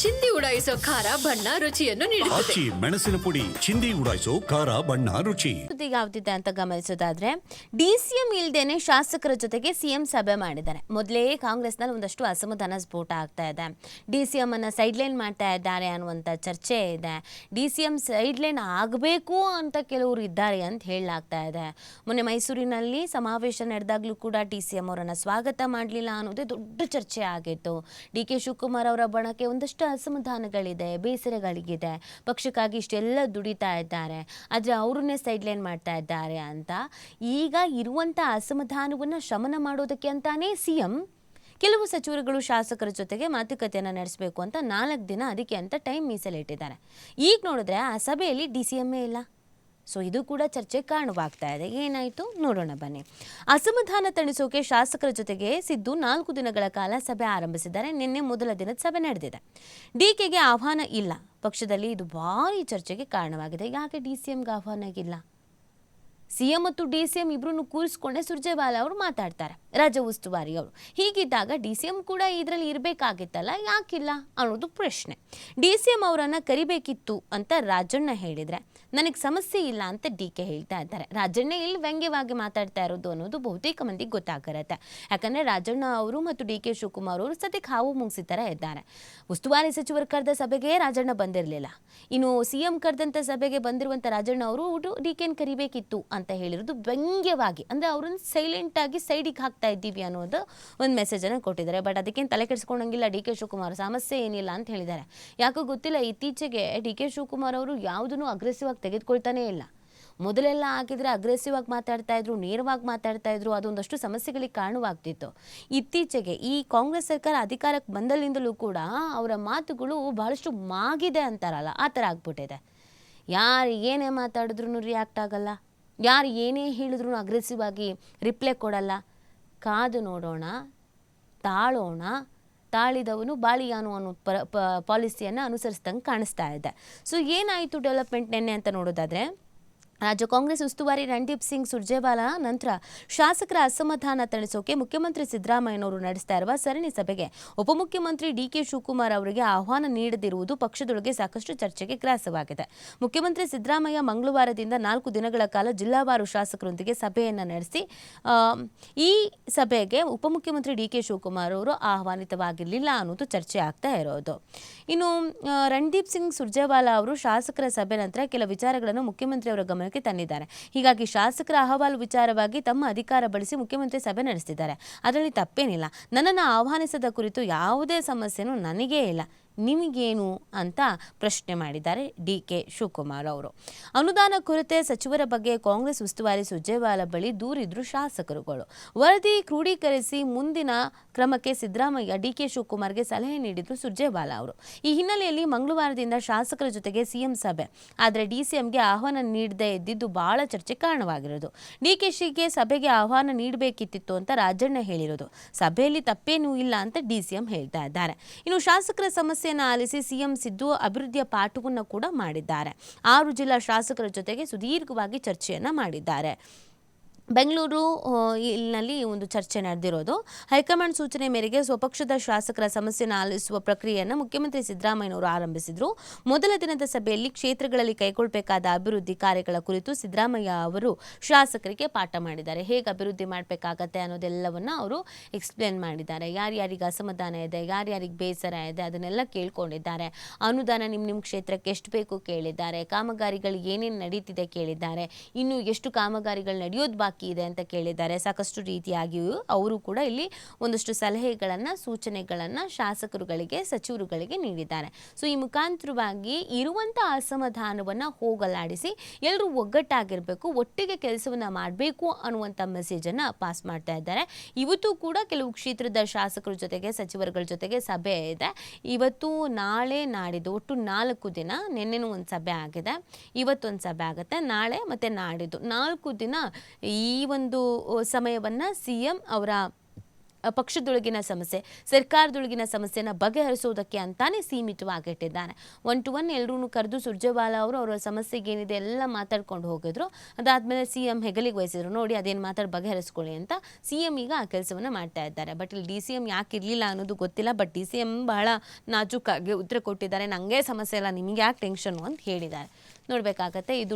ಚಿಂದಿ ಉಡಾಯಿಸೋ ಖಾರ ಬಣ್ಣ ರುಚಿಯನ್ನು ನೀಡುತ್ತದೆ. ಆಚಿ ಮೆಣಸಿನ ಪುಡಿ ಚಿಂದಿ ಉಡಾಯಿಸೋ ಖಾರ ಬಣ್ಣ ರುಚಿ. ಯಾವ್ದಿದೆ ಅಂತ ಗಮನಿಸೋದಾದ್ರೆ ಡಿಸಿಎಂ ಇಲ್ದೇನೆ ಶಾಸಕರ ಜೊತೆಗೆ ಸಿಎಂ ಸಭೆ ಮಾಡಿದ್ದಾರೆ. ಮೊದಲೇ ಕಾಂಗ್ರೆಸ್ನಲ್ಲಿ ಒಂದಷ್ಟು ಅಸಮಾಧಾನ ಸ್ಫೋಟ ಆಗ್ತಾ ಇದೆ. ಡಿಸಿಎಂ ಅನ್ನ ಸೈಡ್ಲೈನ್ ಮಾಡ್ತಾ ಇದ್ದಾರೆ ಅನ್ನುವಂಥ ಚರ್ಚೆ ಇದೆ. ಡಿಸಿಎಂ ಸೈಡ್ಲೈನ್ ಆಗಬೇಕು ಅಂತ ಕೆಲವರು ಇದ್ದಾರೆ ಅಂತ ಹೇಳಲಾಗ್ತಾ ಇದೆ. ಮೊನ್ನೆ ಮೈಸೂರಿನಲ್ಲಿ ಸಮಾವೇಶ ನಡೆದಾಗಲೂ ಕೂಡ ಡಿ ಸಿ ಎಂ ಅವರನ್ನ ಸ್ವಾಗತ ಮಾಡಲಿಲ್ಲ ಅನ್ನೋದೇ ದೊಡ್ಡ ಚರ್ಚೆ ಆಗಿತ್ತು. ಡಿ ಕೆ ಶಿವಕುಮಾರ್ ಅವರ ಬಣಕ್ಕೆ ಒಂದಷ್ಟು ಅಸಮಾಧಾನಗಳಿದೆ, ಬೇಸರಗಳಿಗಿದೆ. ಪಕ್ಷಕ್ಕಾಗಿ ಇಷ್ಟೆಲ್ಲ ದುಡಿತಾ ಇದ್ದಾರೆ. ಆದರೆ ಅವ್ರನ್ನೇ ಸೈಡ್ಲೈನ್ ಮಾಡ್ತಾ ಇದ್ದಾರೆ ಅಂತ. ಈಗ ಇರುವಂಥ ಅಸಮಾಧಾನವನ್ನು ಶಮನ ಮಾಡೋದಕ್ಕೆ ಅಂತಾನೇ ಸಿ ಎಂ ಕೆಲವು ಸಚಿವರುಗಳು ಶಾಸಕರ ಜೊತೆಗೆ ಮಾತುಕತೆಯನ್ನು ನಡೆಸಬೇಕು ಅಂತ ನಾಲ್ಕು ದಿನ ಅದಕ್ಕೆ ಅಂತ ಟೈಮ್ ಮೀಸಲಿಟ್ಟಿದ್ದಾರೆ. ಈಗ ನೋಡಿದ್ರೆ ಆ ಸಭೆಯಲ್ಲಿ ಡಿ ಸಿ ಎಮ್ಮೇ ಇಲ್ಲ. ಸೊ ಇದು ಕೂಡ ಚರ್ಚೆ ಕಾರಣವಾಗ್ತಾ ಇದೆ. ಏನಾಯಿತು? ನೋಡೋಣ ಬನ್ನಿ. ಅಸಮಾಧಾನ ತಣಿಸೋಕೆ ಶಾಸಕರ ಜೊತೆಗೆ ಸಿದ್ದು ನಾಲ್ಕು ದಿನಗಳ ಕಾಲ ಸಭೆ ಆರಂಭಿಸಿದ್ದಾರೆ. ನಿನ್ನೆ ಮೊದಲ ದಿನದ ಸಭೆ ನಡೆದಿದೆ. ಡಿಕೆಗೆ ಆಹ್ವಾನ ಇಲ್ಲ. ಪಕ್ಷದಲ್ಲಿ ಇದು ಭಾರಿ ಚರ್ಚೆಗೆ ಕಾರಣವಾಗಿದೆ. ಯಾಕೆ ಡಿ ಸಿ ಎಂಗೆ ಆಹ್ವಾನ ಇಲ್ಲ ಸಿಎಂ ಮತ್ತು ಡಿ ಸಿ ಎಂ ಇಬ್ಬರನ್ನು ಕೂರಿಸ್ಕೊಂಡೆ ಸುರ್ಜೇವಾಲಾ ಅವರು ಮಾತಾಡ್ತಾರೆ ರಾಜ್ಯ ಉಸ್ತುವಾರಿ ಅವರು. ಹೀಗಿದ್ದಾಗ ಡಿ ಸಿ ಎಂ ಕೂಡ ಇದರಲ್ಲಿ ಇರಬೇಕಾಗಿತ್ತಲ್ಲ, ಯಾಕಿಲ್ಲ ಅನ್ನೋದು ಪ್ರಶ್ನೆ. ಡಿ ಸಿ ಎಂ ಅವರನ್ನು ಕರಿಬೇಕಿತ್ತು ಅಂತ ರಾಜಣ್ಣ ಹೇಳಿದ್ರೆ, ನನಗೆ ಸಮಸ್ಯೆ ಇಲ್ಲ ಅಂತ ಡಿ ಕೆ ಹೇಳ್ತಾ ಇದ್ದಾರೆ. ರಾಜಣ್ಣ ಇಲ್ಲಿ ವ್ಯಂಗ್ಯವಾಗಿ ಮಾತಾಡ್ತಾ ಇರೋದು ಅನ್ನೋದು ಬಹುತೇಕ ಮಂದಿಗೆ ಗೊತ್ತಾಗಿರುತ್ತೆ ಯಾಕಂದ್ರೆ ರಾಜಣ್ಣ ಅವರು ಮತ್ತು ಡಿ ಕೆ ಶಿವಕುಮಾರ್ ಅವರು ಸದ್ಯಕ್ಕೆ ಹಾವು ಮುಗಿಸಿ ಥರ ಇದ್ದಾರೆ. ಉಸ್ತುವಾರಿ ಸಚಿವರು ಕರೆದ ಸಭೆಗೆ ರಾಜಣ್ಣ ಬಂದಿರಲಿಲ್ಲ. ಇನ್ನು ಸಿ ಎಂ ಕರೆದಂಥ ಸಭೆಗೆ ಬಂದಿರುವಂಥ ರಾಜಣ್ಣ ಅವರು ಡಿ ಕೆನ್ ಕರಿಬೇಕಿತ್ತು ಹೇಳಿರೋದು ವ್ಯಂಗ್ಯವಾಗಿ. ಅಂದರೆ ಅವ್ರನ್ನ ಸೈಲೆಂಟಾಗಿ ಸೈಡಿಗೆ ಹಾಕ್ತಾ ಇದ್ದೀವಿ ಅನ್ನೋದು ಒಂದು ಮೆಸೇಜನ್ನು ಕೊಟ್ಟಿದ್ದಾರೆ. ಬಟ್ ಅದಕ್ಕೇನು ತಲೆ ಕೆಡಿಸ್ಕೊಂಡಂಗಿಲ್ಲ ಡಿ ಕೆ ಶಿವಕುಮಾರ್. ಸಮಸ್ಯೆ ಏನಿಲ್ಲ ಅಂತ ಹೇಳಿದ್ದಾರೆ. ಯಾಕೋ ಗೊತ್ತಿಲ್ಲ, ಇತ್ತೀಚೆಗೆ ಡಿ ಕೆ ಶಿವಕುಮಾರ್ ಅವರು ಯಾವುದನ್ನು ಅಗ್ರೆಸಿವ್ ಆಗಿ ತೆಗೆದುಕೊಳ್ತಾನೇ ಇಲ್ಲ. ಮೊದಲೆಲ್ಲ ಹಾಕಿದರೆ ಅಗ್ರೆಸಿವ್ ಆಗಿ ಮಾತಾಡ್ತಾ ಇದ್ರು, ನೇರವಾಗಿ ಮಾತಾಡ್ತಾ ಇದ್ರು, ಅದೊಂದಷ್ಟು ಸಮಸ್ಯೆಗಳಿಗೆ ಕಾರಣವಾಗ್ತಿತ್ತು. ಇತ್ತೀಚೆಗೆ ಈ ಕಾಂಗ್ರೆಸ್ ಸರ್ಕಾರ ಅಧಿಕಾರಕ್ಕೆ ಬಂದಲ್ಲಿಂದಲೂ ಕೂಡ ಅವರ ಮಾತುಗಳು ಬಹಳಷ್ಟು ಮಾಗಿದೆ ಅಂತಾರಲ್ಲ, ಆ ಥರ ಆಗ್ಬಿಟ್ಟಿದೆ. ಯಾರು ಏನೇ ಮಾತಾಡಿದ್ರು ರಿಯಾಕ್ಟ್ ಆಗಲ್ಲ. ಯಾರು ಏನೇ ಹೇಳಿದ್ರು ಅಗ್ರೆಸಿವ್ ಆಗಿ ರಿಪ್ಲೈ ಕೊಡಲ್ಲ. ಕಾದು ನೋಡೋಣ, ತಾಳೋಣ, ತಾಳಿದವನು ಬಾಳಿಯಾನು ಅನ್ನೋ ಪ ಪಾಲಿಸಿಯನ್ನು ಅನುಸರಿಸ್ದಂಗೆ ಕಾಣಿಸ್ತಾ ಇದೆ. ಸೊ ಏನಾಯಿತು ಡೆವಲಪ್ಮೆಂಟ್ ನೆನ್ನೆ ಅಂತ ನೋಡೋದಾದರೆ ರಾಜ್ಯ ಕಾಂಗ್ರೆಸ್ ಉಸ್ತುವಾರಿ ರಣದೀಪ್ ಸಿಂಗ್ ಸುರ್ಜೇವಾಲಾ ನಂತರ ಶಾಸಕರ ಅಸಮಾಧಾನ ತಣಿಸೋಕೆ ಮುಖ್ಯಮಂತ್ರಿ ಸಿದ್ದರಾಮಯ್ಯನವರು ನಡೆಸ್ತಾ ಇರುವ ಸರಣಿ ಸಭೆಗೆ ಉಪಮುಖ್ಯಮಂತ್ರಿ ಡಿ ಕೆ ಶಿವಕುಮಾರ್ ಅವರಿಗೆ ಆಹ್ವಾನ ನೀಡದಿರುವುದು ಪಕ್ಷದೊಳಗೆ ಸಾಕಷ್ಟು ಚರ್ಚೆಗೆ ಗ್ರಾಸವಾಗಿದೆ. ಮುಖ್ಯಮಂತ್ರಿ ಸಿದ್ದರಾಮಯ್ಯ ಮಂಗಳವಾರದಿಂದ ನಾಲ್ಕು ದಿನಗಳ ಕಾಲ ಜಿಲ್ಲಾವಾರು ಶಾಸಕರೊಂದಿಗೆ ಸಭೆಯನ್ನು ನಡೆಸಿ ಈ ಸಭೆಗೆ ಉಪಮುಖ್ಯಮಂತ್ರಿ ಡಿ ಕೆ ಶಿವಕುಮಾರ್ ಅವರು ಆಹ್ವಾನಿತವಾಗಿರಲಿಲ್ಲ ಅನ್ನೋದು ಚರ್ಚೆ ಆಗ್ತಾ ಇರೋದು. ಇನ್ನು ರಣದೀಪ್ ಸಿಂಗ್ ಸುರ್ಜೇವಾಲಾ ಅವರು ಶಾಸಕರ ಸಭೆ ನಂತರ ಕೆಲ ವಿಚಾರಗಳನ್ನು ಮುಖ್ಯಮಂತ್ರಿ ಅವರ ಗಮನಕ್ಕೆ ತಂದಿದ್ದಾರೆ. ಹೀಗಾಗಿ ಶಾಸಕರ ಅಹವಾಲು ವಿಚಾರವಾಗಿ ತಮ್ಮ ಅಧಿಕಾರ ಬಳಸಿ ಮುಖ್ಯಮಂತ್ರಿ ಸಭೆ ನಡೆಸಿದ್ದಾರೆ ಅದರಲ್ಲಿ ತಪ್ಪೇನಿಲ್ಲ. ನನ್ನನ್ನು ಆಹ್ವಾನಿಸದ ಕುರಿತು ಯಾವುದೇ ಸಮಸ್ಯೆನೂ ನನಗೇ ಇಲ್ಲ. ನಿಮಗೇನು ಅಂತ ಪ್ರಶ್ನೆ ಮಾಡಿದ್ದಾರೆ ಡಿ ಕೆ ಶಿವಕುಮಾರ್ ಅವರು. ಅನುದಾನ ಕೊರತೆ ಸಚಿವರ ಬಗ್ಗೆ ಕಾಂಗ್ರೆಸ್ ಉಸ್ತುವಾರಿ ಸುರ್ಜೇವಾಲಾ ಬಳಿ ದೂರಿದ್ರು ಶಾಸಕರುಗಳು. ವರದಿ ಕ್ರೋಢೀಕರಿಸಿ ಮುಂದಿನ ಕ್ರಮಕ್ಕೆ ಸಿದ್ದರಾಮಯ್ಯ ಡಿ ಕೆ ಶಿವಕುಮಾರ್ಗೆ ಸಲಹೆ ನೀಡಿದ್ರು ಸುರ್ಜೇವಾಲಾ ಅವರು. ಈ ಹಿನ್ನೆಲೆಯಲ್ಲಿ ಮಂಗಳವಾರದಿಂದ ಶಾಸಕರ ಜೊತೆಗೆ ಸಿಎಂ ಸಭೆ. ಆದರೆ ಡಿಸಿಎಂಗೆ ಆಹ್ವಾನ ನೀಡದೇ ಇದ್ದಿದ್ದು ಬಹಳ ಚರ್ಚೆ ಕಾರಣವಾಗಿರೋದು. ಡಿಕೆಶಿಗೆ ಸಭೆಗೆ ಆಹ್ವಾನ ನೀಡಬೇಕಿತ್ತಿತ್ತು ಅಂತ ರಾಜಣ್ಣ ಹೇಳಿರೋದು. ಸಭೆಯಲ್ಲಿ ತಪ್ಪೇನೂ ಇಲ್ಲ ಅಂತ ಡಿಸಿಎಂ ಹೇಳ್ತಾ ಇದ್ದಾರೆ. ಇನ್ನು ಶಾಸಕರ ಸಮಸ್ಯೆಯನ್ನು ಆಲಿಸಿ ಸಿಎಂ ಸಿದ್ದು ಅಭಿವೃದ್ಧಿಯ ಪಾಠವನ್ನು ಕೂಡ ಮಾಡಿದ್ದಾರೆ. ಆರು ಜಿಲ್ಲಾ ಶಾಸಕರ ಜೊತೆಗೆ ಸುದೀರ್ಘವಾಗಿ ಚರ್ಚೆಯನ್ನ ಮಾಡಿದ್ದಾರೆ. ಬೆಂಗಳೂರು ಇಲ್ಲಿನಲ್ಲಿ ಒಂದು ಚರ್ಚೆ ನಡೆದಿರೋದು. ಹೈಕಮಾಂಡ್ ಸೂಚನೆ ಮೇರೆಗೆ ಸ್ವಪಕ್ಷದ ಶಾಸಕರ ಸಮಸ್ಯೆಯನ್ನು ಆಲಿಸುವ ಪ್ರಕ್ರಿಯೆಯನ್ನು ಮುಖ್ಯಮಂತ್ರಿ ಸಿದ್ದರಾಮಯ್ಯನವರು ಆರಂಭಿಸಿದರು. ಮೊದಲ ದಿನದ ಸಭೆಯಲ್ಲಿ ಕ್ಷೇತ್ರಗಳಲ್ಲಿ ಕೈಗೊಳ್ಳಬೇಕಾದ ಅಭಿವೃದ್ಧಿ ಕಾರ್ಯಗಳ ಕುರಿತು ಸಿದ್ದರಾಮಯ್ಯ ಅವರು ಶಾಸಕರಿಗೆ ಪಾಠ ಮಾಡಿದ್ದಾರೆ. ಹೇಗೆ ಅಭಿವೃದ್ಧಿ ಮಾಡಬೇಕಾಗತ್ತೆ ಅನ್ನೋದೆಲ್ಲವನ್ನ ಅವರು ಎಕ್ಸ್ಪ್ಲೇನ್ ಮಾಡಿದ್ದಾರೆ. ಯಾರ್ಯಾರಿಗೆ ಅಸಮಾಧಾನ ಇದೆ, ಯಾರ್ಯಾರಿಗೆ ಬೇಸರ ಇದೆ ಅದನ್ನೆಲ್ಲ ಕೇಳ್ಕೊಂಡಿದ್ದಾರೆ. ಅನುದಾನ ನಿಮ್ಮ ನಿಮ್ಮ ಕ್ಷೇತ್ರಕ್ಕೆ ಎಷ್ಟು ಬೇಕು ಕೇಳಿದ್ದಾರೆ. ಕಾಮಗಾರಿಗಳು ಏನೇನು ನಡೀತಿದೆ ಕೇಳಿದ್ದಾರೆ. ಇನ್ನು ಎಷ್ಟು ಕಾಮಗಾರಿಗಳು ನಡೆಯೋದು ಬಾಕಿ ಇದೆ ಅಂತ ಕೇಳಿದ್ದಾರೆ. ಸಾಕಷ್ಟು ರೀತಿಯಾಗಿಯೂ ಅವರು ಕೂಡ ಇಲ್ಲಿ ಒಂದಷ್ಟು ಸಲಹೆಗಳನ್ನು, ಸೂಚನೆಗಳನ್ನು ಶಾಸಕರುಗಳಿಗೆ, ಸಚಿವರುಗಳಿಗೆ ನೀಡಿದ್ದಾರೆ. ಸೊ ಈ ಮುಖಾಂತರವಾಗಿ ಇರುವಂಥ ಅಸಮಾಧಾನವನ್ನು ಹೋಗಲಾಡಿಸಿ ಎಲ್ಲರೂ ಒಗ್ಗಟ್ಟಾಗಿರಬೇಕು, ಒಟ್ಟಿಗೆ ಕೆಲಸವನ್ನು ಮಾಡಬೇಕು ಅನ್ನುವಂಥ ಮೆಸೇಜನ್ನು ಪಾಸ್ ಮಾಡ್ತಾ ಇದ್ದಾರೆ. ಇವತ್ತು ಕೂಡ ಕೆಲವು ಕ್ಷೇತ್ರದ ಶಾಸಕರ ಜೊತೆಗೆ, ಸಚಿವರುಗಳ ಜೊತೆಗೆ ಸಭೆ ಇದೆ. ಇವತ್ತು ನಾಳೆ ನಾಡಿದ್ದು ಒಟ್ಟು ನಾಲ್ಕು ದಿನ ನಿನ್ನೆನೂ ಒಂದು ಸಭೆ ಆಗಿದೆ. ಇವತ್ತೊಂದು ಸಭೆ ಆಗುತ್ತೆ. ನಾಳೆ ಮತ್ತು ನಾಡಿದ್ದು ನಾಲ್ಕು ದಿನ ಒಂದು ಸಮಯವನ್ನು ಸಿ ಎಂ ಅವರ ಪಕ್ಷದೊಳಗಿನ ಸಮಸ್ಯೆ, ಸರ್ಕಾರದೊಳಗಿನ ಸಮಸ್ಯೆನ ಬಗೆಹರಿಸೋದಕ್ಕೆ ಅಂತಾನೆ ಸೀಮಿತವಾಗಿಟ್ಟಿದ್ದಾನೆ ಒನ್ ಟು ಒನ್ ಎಲ್ಲರೂ ಕರೆದು ಸುರ್ಜೇವಾಲಾ ಅವರು ಅವರ ಸಮಸ್ಯೆಗೆ ಏನಿದೆ ಎಲ್ಲ ಮಾತಾಡ್ಕೊಂಡು ಹೋಗಿದ್ರು. ಅದಾದಮೇಲೆ ಸಿ ಎಂ ಹೆಗಲಿಗೆ ವಹಿಸಿದ್ರು. ನೋಡಿ ಅದೇನು ಮಾತಾಡಿ ಬಗೆಹರಿಸ್ಕೊಳ್ಳಿ ಅಂತ ಸಿ ಎಂ ಈಗ ಆ ಕೆಲಸವನ್ನ ಮಾಡ್ತಾ ಇದ್ದಾರೆ. ಬಟ್ ಇಲ್ಲಿ ಡಿ ಸಿ ಎಂ ಯಾಕೆ ಇರಲಿಲ್ಲ ಅನ್ನೋದು ಗೊತ್ತಿಲ್ಲ. ಬಟ್ ಡಿ ಸಿ ಎಂ ಬಹಳ ನಾಜೂಕಾಗಿ ಉತ್ತರ ಕೊಟ್ಟಿದ್ದಾರೆ. ನನಗೆ ಸಮಸ್ಯೆ ಇಲ್ಲ, ನಿಮಗೆ ಯಾಕೆ ಟೆನ್ಷನು ಅಂತ ಹೇಳಿದ್ದಾರೆ. ನೋಡಬೇಕಾಗತ್ತೆ ಇದು